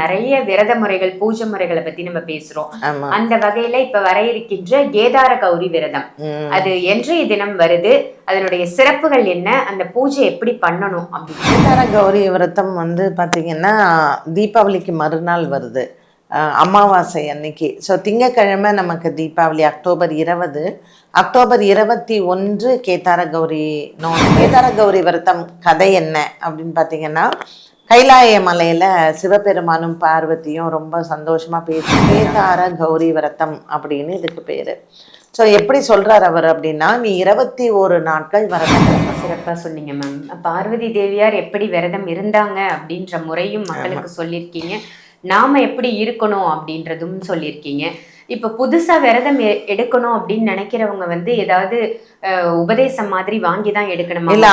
நிறைய விரத முறைகள் பூஜை முறைகளை பத்தி நம்ம பேசுறோம். அந்த வகையில இப்ப வர இருக்கின்ற கேதார கௌரி விரதம். அது என்றைய தினம் வருது அதனுடைய சிறப்புகள் என்ன அந்த பூஜை எப்படி பண்ணணும் அப்படின்னு. கேதார கௌரி விரதம் வந்து பார்த்தீங்கன்னா தீபாவளிக்கு மறுநாள் வருது. அமாவாசை அன்னைக்கு. ஸோ திங்கக்கிழமை நமக்கு தீபாவளி அக்டோபர் இருபது. அக்டோபர் இருபத்தி ஒன்று கேதார கௌரி நோ கேதார கௌரி விரதம் கதை என்ன அப்படின்னு பார்த்தீங்கன்னா கைலாய மலையில் சிவபெருமானும் பார்வதியும் ரொம்ப சந்தோஷமாக பேசி கேதார கௌரி விரதம் அப்படின்னு இதுக்கு பேர். ஸோ எப்படி சொல்றார் அவர் அப்படின்னா நீ இருபத்தி ஒரு நாட்கள் விரதம் ரொம்ப சிறப்பா சொன்னீங்க மேம் பார்வதி தேவியார் எப்படி விரதம் இருந்தாங்க அப்படின்ற முறையும் மக்களுக்கு சொல்லியிருக்கீங்க. நாம எப்படி இருக்கணும் அப்படின்றதும் சொல்லியிருக்கீங்க. இப்ப புதுசா விரதம் எ- எடுக்கணும் அப்படின்னு நினைக்கிறவங்க வந்து ஏதாவது உபதேசம் மாதிரி வாங்கி தான் எடுக்கணுமா? இல்ல.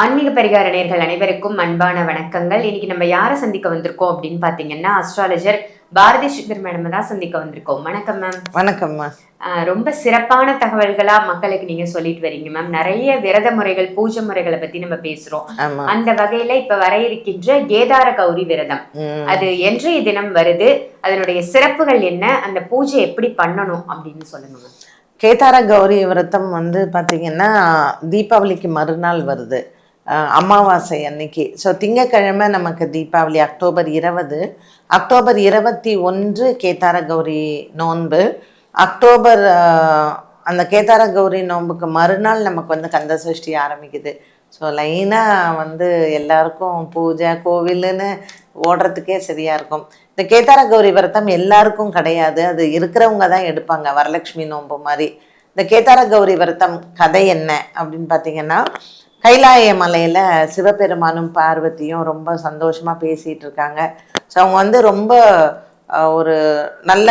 ஆன்மீக பரிகார நேர்கள் அனைவருக்கும் அன்பான வணக்கங்கள். இன்னைக்கு நம்ம யாரை சந்திக்க வந்திருக்கோம் அப்படின்னு பாத்தீங்கன்னா அஸ்ட்ராலஜர் பாரதி சுந்தர் மேடம் தான் சந்திக்க வந்திருக்கோம். வணக்கம் மேம் வணக்கம்மா ஆஹ் ரொம்ப சிறப்பான தகவல்களா மக்களுக்கு நீங்க சொல்லிட்டு வரீங்க மேம் நிறைய விரத முறைகள் பூஜை முறைகளை பத்தி நம்ம பேசுறோம். அந்த வகையில இப்ப வர இருக்கின்ற கேதார கௌரி விரதம். அது என்றைய தினம் வருது அதனுடைய சிறப்புகள் என்ன அந்த பூஜை எப்படி பண்ணணும் அப்படின்னு சொல்லுங்க மேம் கேதார கௌரி விரதம் வந்து பார்த்தீங்கன்னா தீபாவளிக்கு மறுநாள் வருது. அமாவாசை அன்னைக்கு. ஸோ திங்கக்கிழமை நமக்கு தீபாவளி அக்டோபர் இருபது. அக்டோபர் இருபத்தி ஒன்று கேதார கௌரி நோன்பு. அக்டோபர் அந்த கேதார கௌரி நோன்புக்கு மறுநாள் நமக்கு வந்து கந்த சஷ்டி ஆரம்பிக்குது. ஸோ லைனாக வந்து எல்லாருக்கும் பூஜை கோவில்னு ஓடுறதுக்கே சரியாக இருக்கும். இந்த கேதார கௌரி விரதம் எல்லாருக்கும் கிடையாது. அது இருக்கிறவங்க தான் எடுப்பாங்க வரலட்சுமி நோன்பு மாதிரி. இந்த கேதார கௌரி விரதம் கதை என்ன அப்படின்னு பார்த்தீங்கன்னா கைலாய மலையில் சிவபெருமானும் பார்வதியும் ரொம்ப சந்தோஷமாக பேசிகிட்டு இருக்காங்க. ஸோ அவங்க வந்து ரொம்ப ஒரு நல்ல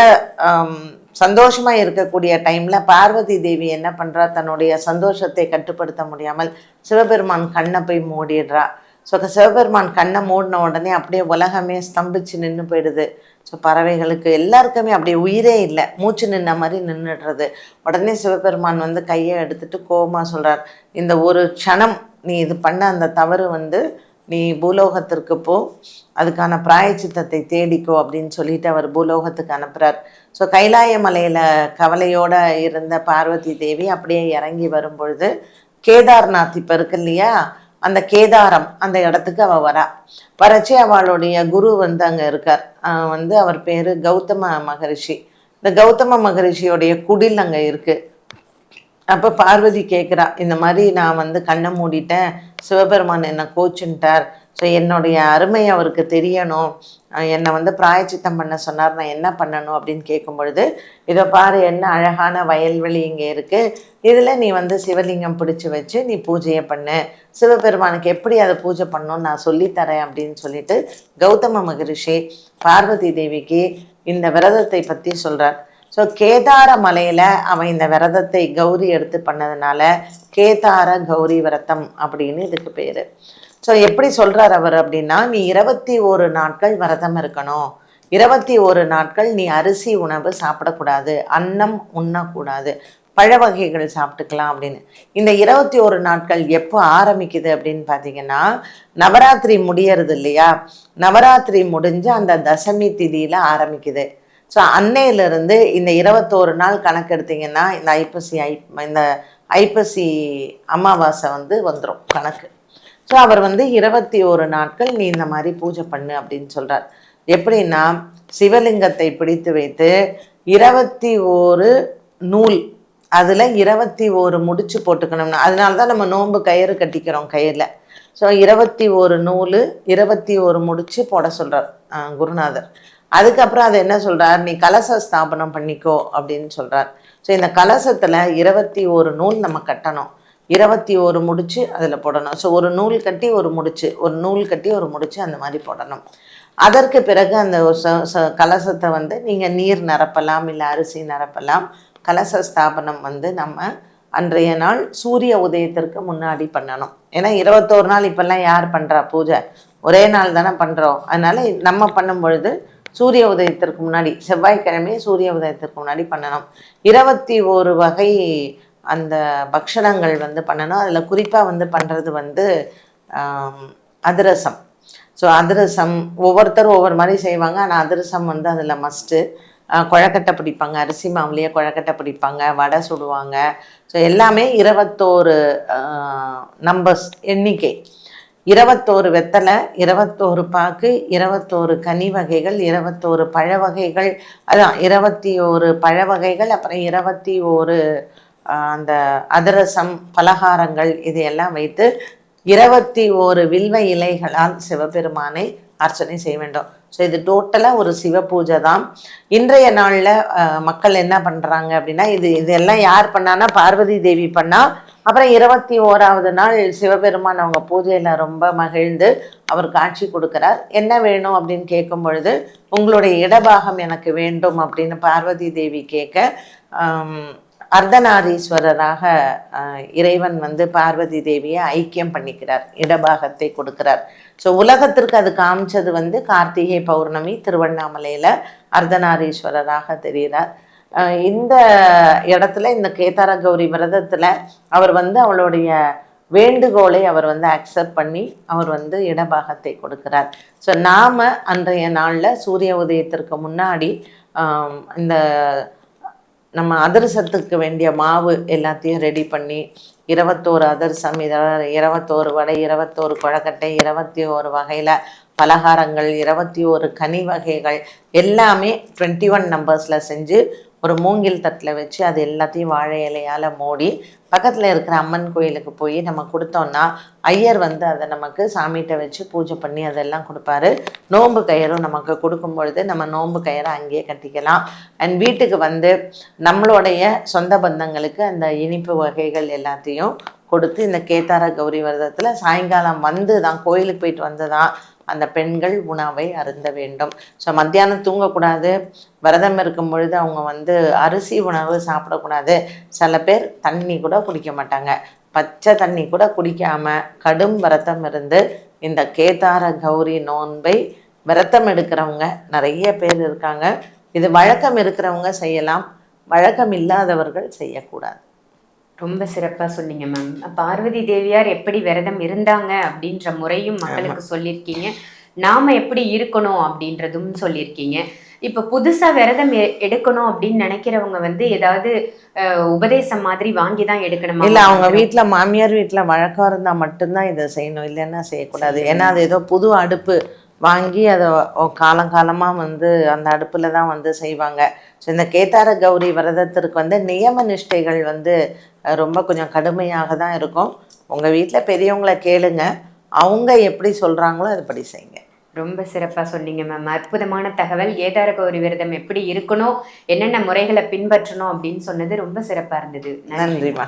சந்தோஷமாக இருக்கக்கூடிய டைமில் பார்வதி தேவி என்ன பண்ணுறா தன்னுடைய சந்தோஷத்தை கட்டுப்படுத்த முடியாமல் சிவபெருமான் கண்ணை போய் மூடிடுறா. ஸோ சிவபெருமான் கண்ணை மூடின உடனே அப்படியே உலகமே ஸ்தம்பிச்சு நின்று போயிடுது. ஸோ பறவைகளுக்கு எல்லாருக்குமே அப்படியே உயிரே இல்லை. மூச்சு நின்ன மாதிரி நின்றுடுறது உடனே சிவபெருமான் வந்து கையை எடுத்துட்டு கோபமாக சொல்கிறார் இந்த ஒரு க்ஷணம் நீ இது பண்ண அந்த தவறு வந்து நீ பூலோகத்திற்கு போ. அதுக்கான பிராயச்சித்தத்தை தேடிக்கோ அப்படின்னு சொல்லிட்டு அவர் பூலோகத்துக்கு அனுப்புகிறார் ஸோ கைலாய கவலையோடு இருந்த பார்வதி தேவி அப்படியே இறங்கி வரும்பொழுது கேதார்நாத் இப்போ இருக்கு இல்லையா? அந்த கேதாரம் அந்த இடத்துக்கு அவள் வரா. வரச்சு அவளுடைய குரு வந்து அங்கே இருக்கார். வந்து அவர் பேர் கௌதம மகரிஷி. இந்த கௌதம மகரிஷியோடைய குடில் அங்கே இருக்குது அப்போ பார்வதி கேட்குறா இந்த மாதிரி நான் வந்து கண்ணை மூடிட்டேன் சிவபெருமான் என்னை கோச்சுன்ட்டார் ஸோ என்னுடைய அருமை அவருக்கு தெரியணும். என்னை வந்து பிராயச்சித்தம் பண்ண சொன்னார். நான் என்ன பண்ணணும் அப்படின்னு கேட்கும் பொழுது இதை பாரு என்ன அழகான வயல்வெளி இங்கே இருக்குது இதில் நீ வந்து சிவலிங்கம் பிடிச்சி வச்சு நீ பூஜையை பண்ணு. சிவபெருமானுக்கு எப்படி அதை பூஜை பண்ணணும்னு நான் சொல்லித்தரேன் அப்படின்னு சொல்லிட்டு கௌதம மகரிஷி பார்வதி தேவிக்கு இந்த விரதத்தை பற்றி சொல்கிறார் ஸோ கேதார மலையில் அவன் இந்த விரதத்தை கௌரி எடுத்து பண்ணதுனால கேதார கௌரி விரதம் அப்படின்னு இதுக்கு பேர். ஸோ எப்படி சொல்கிறார் அவர் அப்படின்னா நீ இருபத்தி ஒரு நாட்கள் விரதம் இருக்கணும். இருபத்தி ஒரு நாட்கள் நீ அரிசி உணவு சாப்பிடக்கூடாது அன்னம் உண்ணக்கூடாது பழ வகைகள் சாப்பிட்டுக்கலாம் அப்படின்னு. இந்த இருபத்தி ஒரு நாட்கள் எப்போ ஆரம்பிக்குது அப்படின்னு பார்த்தீங்கன்னா நவராத்திரி முடியறது இல்லையா? நவராத்திரி முடிஞ்சு அந்த தசமி திதியில் ஆரம்பிக்குது. ஸோ அன்னையிலிருந்து இந்த இருபத்தோரு நாள் கணக்கெடுத்தீங்கன்னா இந்த ஐப்பசி ஐ இந்த ஐப்பசி அமாவாசை வந்து வந்துடும் கணக்கு. ஸோ அவர் வந்து இருபத்தி ஒரு நாட்கள் நீ இந்த மாதிரி பூஜை பண்ணு அப்படின்னு சொல்கிறார் எப்படின்னா சிவலிங்கத்தை பிடித்து வைத்து இருபத்தி ஓரு நூல் அதில் இருபத்தி ஓரு முடிச்சு போட்டுக்கணும்னா. அதனால தான் நம்ம நோன்பு கயிறு கட்டிக்கிறோம் கயிறில். ஸோ இருபத்தி ஒரு நூல் இருபத்தி ஒரு முடிச்சு போட சொல்கிறார் குருநாதர். அதுக்கப்புறம் அது என்ன சொல்கிறார் நீ கலச ஸ்தாபனம் பண்ணிக்கோ அப்படின்னு சொல்கிறார் ஸோ இந்த கலசத்தில் இருபத்தி ஒரு நூல் நம்ம கட்டணும். இருபத்தி ஒரு முடிச்சு அதில் போடணும். ஸோ ஒரு நூல் கட்டி ஒரு முடிச்சு ஒரு நூல் கட்டி ஒரு முடிச்சு அந்த மாதிரி போடணும். அதற்கு பிறகு அந்த ஒரு ச- ச- கலசத்தை வந்து நீங்கள் நீர் நிரப்பலாம் இல்லை அரிசி நிரப்பலாம். கலச ஸ்தாபனம் வந்து நம்ம அன்றைய நாள் சூரிய உதயத்திற்கு முன்னாடி பண்ணணும். ஏன்னா இருபத்தோரு நாள் இப்போல்லாம் யார் பண்ணுறா பூஜை? ஒரே நாள் தானே பண்ணுறோம் அதனால் நம்ம பண்ணும் பொழுது சூரிய உதயத்திற்கு முன்னாடி செவ்வாய்க்கிழமையே சூரிய உதயத்திற்கு முன்னாடி பண்ணணும். இருபத்தி ஒரு வகை அந்த பக்ஷணங்கள் வந்து பண்ணணும். அதில் குறிப்பாக வந்து பண்ணுறது வந்து அதிரசம். ஸோ அதிரசம் ஒவ்வொருத்தரும் ஒவ்வொரு மாதிரி செய்வாங்க. ஆனால் அதிரசம் வந்து அதில் மஸ்ட்டு குழக்கட்டை பிடிப்பாங்க. அரிசி மாவுலேயே குழக்கட்டை பிடிப்பாங்க. வடை சுடுவாங்க. ஸோ எல்லாமே இருபத்தோரு நம்பர்ஸ் எண்ணிக்கை. இருபத்தோரு வெத்தலை இருபத்தோரு பாக்கு இருபத்தோரு கனி வகைகள் இருபத்தோரு பழ வகைகள். அதான் இருபத்தி ஒரு பழ வகைகள் அப்புறம் இருபத்தி ஒரு அந்த அதிரசம் பலகாரங்கள் இது எல்லாம் வைத்து இருபத்தி ஒரு வில்வ இலைகளால் சிவபெருமானை அர்ச்சனை செய்ய வேண்டும். ஸோ இது டோட்டலாக ஒரு சிவ பூஜை தான். இன்றைய நாளில் மக்கள் என்ன பண்ணுறாங்க அப்படின்னா இது இதெல்லாம் யார் பண்ணான்னா பார்வதி தேவி பண்ணா அப்புறம் இருபத்தி ஓராவது நாள் சிவபெருமான் அவங்க பூஜையில் ரொம்ப மகிழ்ந்து அவர் காட்சி கொடுக்கிறார். என்ன வேணும் அப்படின்னு கேட்கும் பொழுது உங்களுடைய இடபாகம் எனக்கு வேண்டும் அப்படின்னு பார்வதி தேவி கேட்க அர்த்தநாரீஸ்வரராக இறைவன் வந்து பார்வதி தேவியை ஐக்கியம் பண்ணிக்கிறார் இடபாகத்தை கொடுக்கிறார். ஸோ உலகத்திற்கு அது காமிச்சது வந்து கார்த்திகை பௌர்ணமி திருவண்ணாமலையில் அர்த்தநாரீஸ்வரராக தெரிகிறார். இந்த இடத்துல இந்த கேதார கௌரி விரதத்தில் அவர் வந்து அவளுடைய வேண்டுகோளை அவர் வந்து அக்செப்ட் பண்ணி அவர் வந்து இடபாகத்தை கொடுக்கிறார். ஸோ நாம் அன்றைய நாளில் சூரிய உதயத்திற்கு முன்னாடி இந்த நம்ம அதிரசத்துக்கு வேண்டிய மாவு எல்லாத்தையும் ரெடி பண்ணி இருபத்தோரு அதிரசம் இதில் இருபத்தோரு வடை இருபத்தோரு குழக்கட்டை இருபத்தி ஒரு வகையில் பலகாரங்கள் இருபத்தி ஒரு கனி வகைகள் எல்லாமே டுவெண்ட்டி ஒன் நம்பர்ஸில் செஞ்சு ஒரு மூங்கில் தட்டில் வச்சு அது எல்லாத்தையும் வாழை இலையால் மூடி பக்கத்தில் இருக்கிற அம்மன் கோயிலுக்கு போய் நம்ம கொடுத்தோம்னா ஐயர் வந்து அதை நமக்கு சாமிகிட்ட வச்சு பூஜை பண்ணி அதெல்லாம் கொடுப்பாரு. நோன்பு கயிறும் நமக்கு கொடுக்கும் பொழுது நம்ம நோன்பு கயிறை அங்கேயே கட்டிக்கலாம். அண்ட் வீட்டுக்கு வந்து நம்மளுடைய சொந்த பந்தங்களுக்கு அந்த இனிப்பு வகைகள் எல்லாத்தையும் கொடுத்து இந்த கேத்தார கௌரி விரதத்தில் சாயங்காலம் வந்து தான் கோயிலுக்கு போயிட்டு வந்து தான் அந்த பெண்கள் உணவை அருந்த வேண்டும். ஸோ மத்தியானம் தூங்கக்கூடாது. விரதம் இருக்கும் பொழுது அவங்க வந்து அரிசி உணவு சாப்பிடக்கூடாது. சில பேர் தண்ணி கூட குடிக்க மாட்டாங்க. பச்சை தண்ணி கூட குடிக்காமல் கடும் விரதம் இருந்து இந்த கேதார கௌரி நோன்பை விரதம் எடுக்கிறவங்க நிறைய பேர் இருக்காங்க. இது வழக்கம் இருக்கிறவங்க செய்யலாம். வழக்கம் இல்லாதவர்கள் செய்யக்கூடாது. ரொம்ப சிறப்பா சொன்னீங்க மேம் பார்வதி தேவியார் எப்படி விரதம் இருந்தாங்க அப்படின்ற முறையும் மக்களுக்கு சொல்லியிருக்கீங்க. நாம எப்படி இருக்கணும் அப்படின்றதும் சொல்லியிருக்கீங்க. இப்ப புதுசா விரதம் எடுக்கணும் அப்படின்னு நினைக்கிறவங்க வந்து ஏதாவது உபதேசம் மாதிரி வாங்கி தான் எடுக்கணுமா? இல்ல அவங்க வீட்ல மாமியார் வீட்ல வழக்கம் இருந்தா மட்டும்தான் இதை செய்யணும். இல்லைன்னா செய்யக்கூடாது. ஏன்னா அது ஏதோ புது அடுப்பு. வாங்கி அதை காலங்காலமா வந்து அந்த அடுப்புல தான் வந்து செய்வாங்க. ஸோ இந்த கேதார கௌரி விரதத்திற்கு வந்து நியம நிஷ்டைகள் வந்து ரொம்ப கொஞ்சம் கடுமையாக தான் இருக்கும். உங்க வீட்ல பெரியவங்களை கேளுங்க. அவங்க எப்படி சொல்றாங்களோ அதுபடி செய்யுங்க. ரொம்ப சிறப்பா சொன்னீங்க மேம் அற்புதமான தகவல். ஏதார கௌரி விரதம் எப்படி இருக்கணும்? என்னென்ன முறைகளை பின்பற்றணும் அப்படின்னு சொன்னது ரொம்ப சிறப்பா இருந்தது. நன்றி. நன்றிம்மா